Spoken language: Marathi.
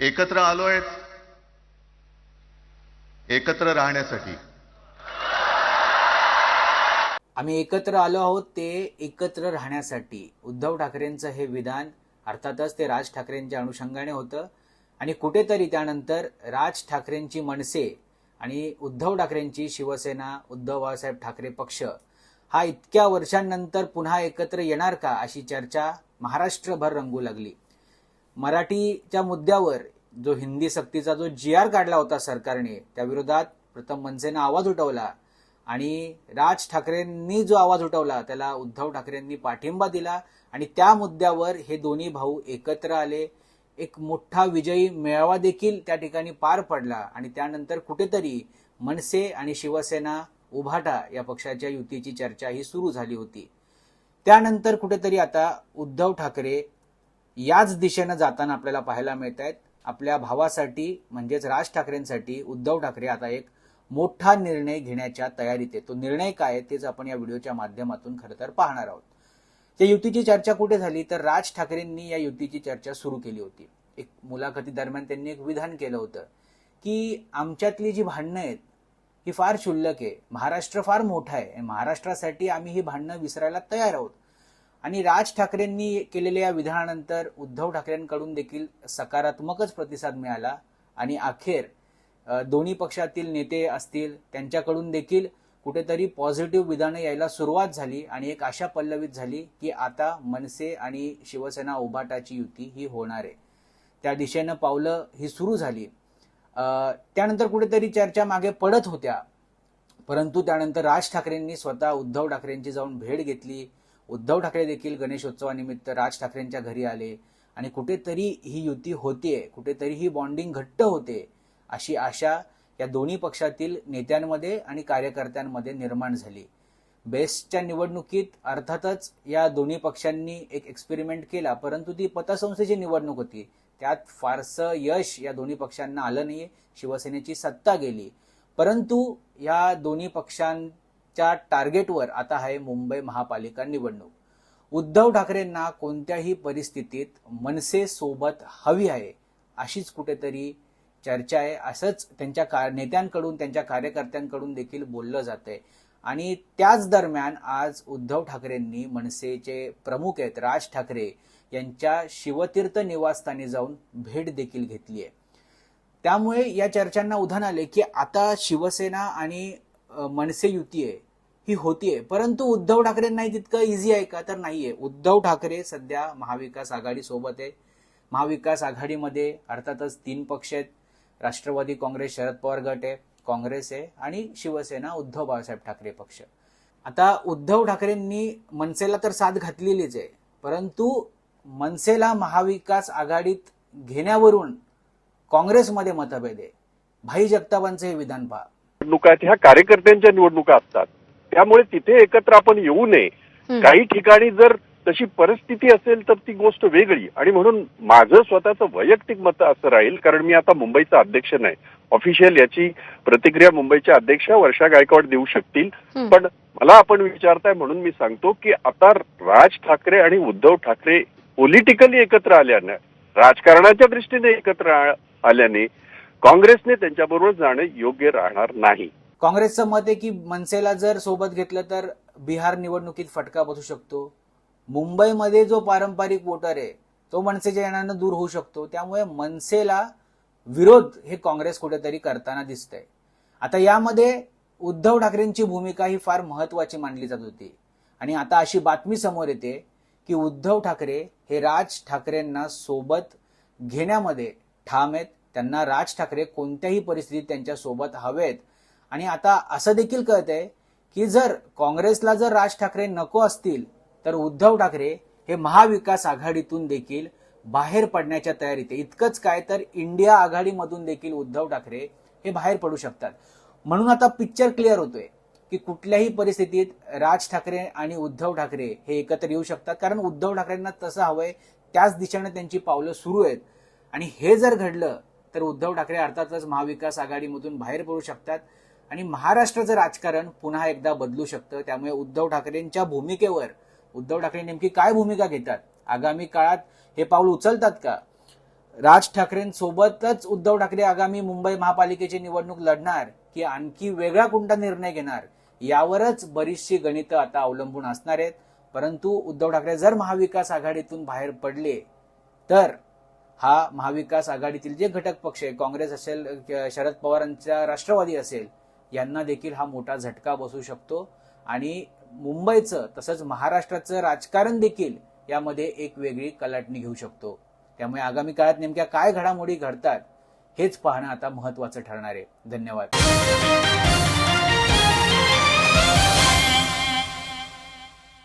एकत्र आलोय. एकत्र राहण्यासाठी. आम्ही एकत्र आलो आहोत ते एकत्र राहण्यासाठी. उद्धव ठाकरेंचं हे विधान अर्थातच ते राज ठाकरेंच्या अनुषंगाने होतं. आणि कुठेतरी त्यानंतर राज ठाकरेंची मनसे आणि उद्धव ठाकरेंची शिवसेना उद्धव बाळासाहेब ठाकरे पक्ष हा इतक्या वर्षांनंतर पुन्हा एकत्र येणार का अशी चर्चा महाराष्ट्रभर रंगू लागली. मराठीच्या मुद्द्यावर जो हिंदी सक्तीचा जो जी आर काढला होता सरकारने त्याविरोधात प्रथम मनसेनं आवाज उठवला आणि राज ठाकरेंनी जो आवाज उठवला त्याला उद्धव ठाकरेंनी पाठिंबा दिला आणि त्या मुद्द्यावर हे दोन्ही भाऊ एकत्र आले. एक मोठा विजयी मेळावा देखील त्या ठिकाणी पार पडला आणि त्यानंतर कुठेतरी मनसे आणि शिवसेना उभाटा या पक्षाच्या युतीची चर्चा ही सुरू झाली होती. त्यानंतर कुठेतरी आता उद्धव ठाकरे याच दिशेनं जाताना आपल्याला पाहायला मिळत आहेत आपल्या भावासाठी म्हणजेच राज ठाकरेंसाठी उद्धव ठाकरे आता एक मोठा निर्णय घेण्याच्या तयारीत आहे. तो निर्णय काय आहे तेच आपण या व्हिडिओच्या माध्यमातून खरं तर पाहणार आहोत. त्या युतीची चर्चा कुठे झाली? तर राज ठाकरेंनी या युतीची चर्चा सुरू केली होती. एक मुलाखती दरम्यान त्यांनी एक विधान केलं होतं की आमच्यातली जी भांडणं आहेत ही फार क्षुल्लक आहे. महाराष्ट्र फार मोठा आहे. महाराष्ट्रासाठी आम्ही ही भांडणं विसरायला तयार आहोत. आणि राज ठाकरेंनी केलेल्या या विधानानंतर उद्धव ठाकरेंकडून देखील सकारात्मकच प्रतिसाद मिळाला आणि अखेर दोन्ही पक्षातील नेते असतील त्यांच्याकडून देखील कुठेतरी पॉझिटिव्ह विधानं यायला सुरुवात झाली आणि एक आशा पल्लवित झाली की आता मनसे आणि शिवसेना उभाटाची युती ही होणार आहे. त्या दिशेनं पावलं ही सुरू झाली. त्यानंतर कुठेतरी चर्चा मागे पडत होत्या. परंतु त्यानंतर राज ठाकरेंनी स्वतः उद्धव ठाकरेंची जाऊन भेट घेतली. उद्धव ठाकरे देखील गणेशोत्सवानिमित्त राज ठाकरेंच्या घरी आले आणि कुठेतरी ही युती होते कुठेतरी ही बॉन्डिंग घट्ट होते अशी आशा या दोन्ही पक्षातील नेत्यांमध्ये आणि कार्यकर्त्यांमध्ये निर्माण झाली. बेस्टच्या निवडणुकीत अर्थातच या दोन्ही पक्षांनी एक एक्सपेरिमेंट केला परंतु ती पतसंस्थेची निवडणूक होती. त्यात फारसं यश या दोन्ही पक्षांना आलं नाही शिवसेनेची सत्ता गेली. परंतु या दोन्ही पक्षां च्या टार्गेटवर आता आहे मुंबई महापालिका निवडणूक. उद्धव ठाकरेंना कोणत्याही परिस्थितीत मनसे सोबत हवी आहे अशीच कुठेतरी चर्चा आहे. असंच त्यांच्या का नेत्यांकडून त्यांच्या कार्यकर्त्यांकडून देखील बोललं जातंय. आणि त्याच दरम्यान आज उद्धव ठाकरेंनी मनसेचे प्रमुख आहेत राज ठाकरे यांच्या शिवतीर्थ निवासस्थानी जाऊन भेट देखील घेतली आहे त्यामुळे या चर्चांना उधाण आले की आता शिवसेना आणि मनसे युती आहे ही होतीये परंतु उद्धव ठाकरेंनाही तितकं इझी आहे का तर नाहीये. उद्धव ठाकरे सध्या महाविकास आघाडी सोबत आहे. महाविकास आघाडीमध्ये अर्थातच तीन पक्ष आहेत. राष्ट्रवादी काँग्रेस शरद पवार गट आहे काँग्रेस आहे आणि शिवसेना उद्धव बाळासाहेब ठाकरे पक्ष. आता उद्धव ठाकरेंनी मनसेला तर साथ घातलेलीच आहे. परंतु मनसेला महाविकास आघाडीत घेण्यावरून काँग्रेसमध्ये मतभेद आहे. भाई जगतापांचं हे विधान पहा. निवडणुका आहेत, ह्या कार्यकर्त्यांच्या निवडणुका असतात. त्यामुळे तिथे एकत्र आपण येऊ नये. काही ठिकाणी जर तशी परिस्थिती असेल तर ती गोष्ट वेगळी. आणि म्हणून माझं स्वतःचं वैयक्तिक मत असं राहील कारण मी आता मुंबईचा अध्यक्ष नाही. ऑफिशियल याची प्रतिक्रिया मुंबईच्या अध्यक्षा वर्षा गायकवाड देऊ शकतील. पण मला आपण विचारताय म्हणून मी सांगतो की आता राज ठाकरे आणि उद्धव ठाकरे पॉलिटिकली एकत्र आल्यानं राजकारणाच्या दृष्टीने एकत्र आल्याने काँग्रेसने त्यांच्याबरोबर जाणं योग्य राहणार नाही. काँग्रेसचं मत आहे की मनसेला जर सोबत घेतलं तर बिहार निवडणुकीत फटका बसू शकतो. मुंबईमध्ये जो पारंपरिक वोटर आहे तो मनसेच्या येण्यानं दूर होऊ शकतो. त्यामुळे मनसेला विरोध हे काँग्रेस कुठेतरी करताना दिसतंय. आता यामध्ये उद्धव ठाकरेंची भूमिका ही फार महत्वाची मानली जात होती. आणि आता अशी बातमी समोर येते की उद्धव ठाकरे हे राज ठाकरेंना सोबत घेण्यामध्ये ठाम आहेत. त्यांना राज ठाकरे कोणत्याही परिस्थितीत त्यांच्यासोबत हवेत. आणि आता असं देखील कळतंय की जर काँग्रेसला जर राज ठाकरे नको असतील तर उद्धव ठाकरे हे महाविकास आघाडीतून देखील बाहेर पडण्याच्या तयारीत आहे. इतकंच काय तर इंडिया आघाडीमधून देखील उद्धव ठाकरे हे बाहेर पडू शकतात. म्हणून आता पिक्चर क्लिअर होतोय की कुठल्याही परिस्थितीत राज ठाकरे आणि उद्धव ठाकरे हे एकत्र येऊ शकतात. कारण उद्धव ठाकरेंना तसं हवंय त्याच दिशेने त्यांची पावलं सुरू आहेत. आणि हे जर घडलं तर उद्धव ठाकरे अर्थातच महाविकास आघाडीमधून बाहेर पडू शकतात. आणि महाराष्ट्राचं राजकारण पुन्हा एकदा बदलू शकतं. त्यामुळे उद्धव ठाकरेंच्या भूमिकेवर उद्धव ठाकरे नेमकी काय भूमिका घेतात? आगामी काळात हे पाऊल उचलतात का? राज ठाकरेंसोबतच उद्धव ठाकरे आगामी मुंबई महापालिकेची निवडणूक लढणार की आणखी वेगळा कोणता निर्णय घेणार? यावरच बरीचशी गणितं आता अवलंबून असणार आहेत. परंतु उद्धव ठाकरे जर महाविकास आघाडीतून बाहेर पडले तर हा महाविकास आघाडीतील जे घटक पक्ष आहे काँग्रेस असेल शरद पवारांचा राष्ट्रवादी असेल यांना देखील हा मोठा झटका बसू शकतो. आणि मुंबईचं तसंच महाराष्ट्राचं राजकारण देखील यामध्ये एक वेगळी कलाटणी घेऊ शकतो. त्यामुळे आगामी काळात नेमक्या काय घडामोडी घडतात हेच पाहणं आता महत्वाचं ठरणार आहे. धन्यवाद.